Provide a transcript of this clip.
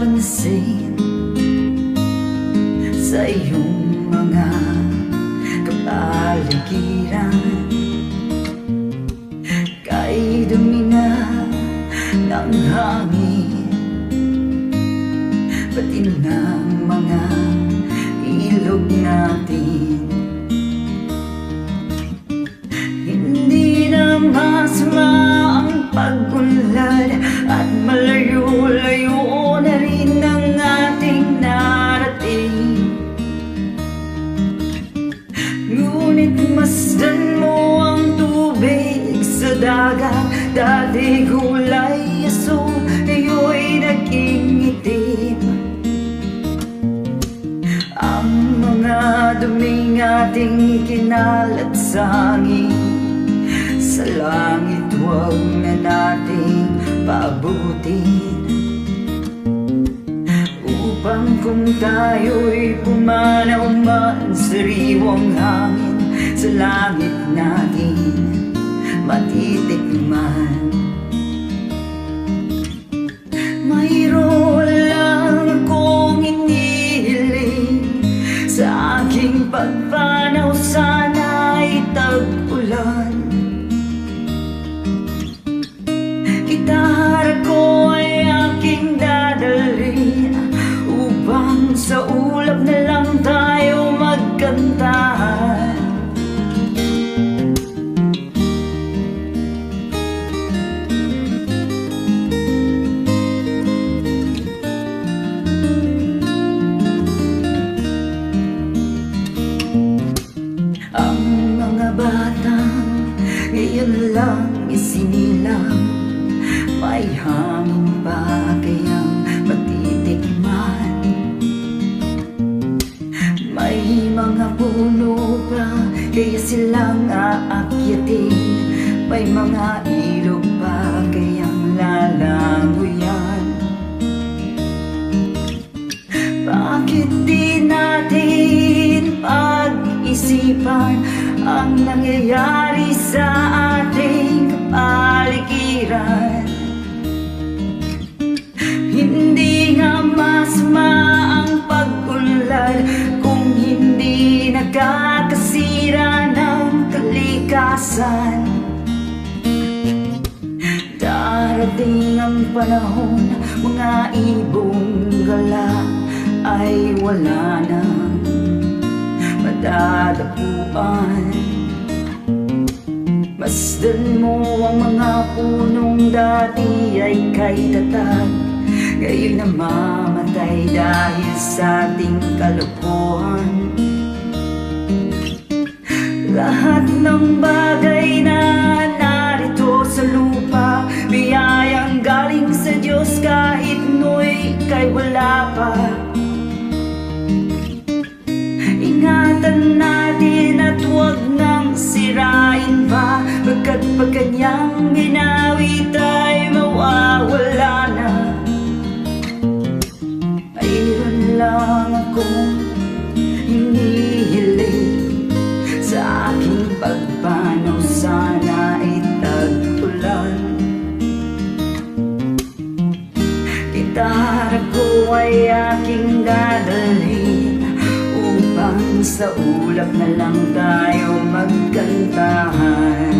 Napapansin Sa iyong mga kapaligiran. Kay dumi na ng hangin Pati ng mga ilog natin. Hindi na masama ang pag-unlad At malayo-layo dagat Dati kulay aso, ngayon naging itim Ang mga duming ating ikinalat sa hangin Sa langit huwag na nating paabutin. Upang kung tayo'y pumanaw man sa riwang hangin Sa langit natin matitikman. Mayroon lang akong inihiling Sa aking pagpanaw sana'y tag-ulan ngayon lang isinilang May hangin pa kayang matitikman. May mga puno pa kaya silang aakyatin. May mga ilog pa kayang lalanguyan. Bakit di natin pag-isipan ang nangyayari sa ating kapaligiran? Hindi nga masama ang pag-unlad kung hindi nagkakasira ng kalikasan. Darating ang panahon, mga ibong gala ay wala nang madadapuan. Masdan mo ang mga punong dati ay kay tatag Ngayon namamatay dahil sa ating kalokohan. Lahat ng bagay na narito sa lupa Biyayang galing sa Diyos kahit no'y kay wala pa Pagkat pag kanyang ginawit ay mawawala na. Mayroon lang akong hinihiling Sa aking pagpanaw sana ay tag-ulan. Gitara ko ay aking dadalhin sa ulap na lang tayo magkantahan.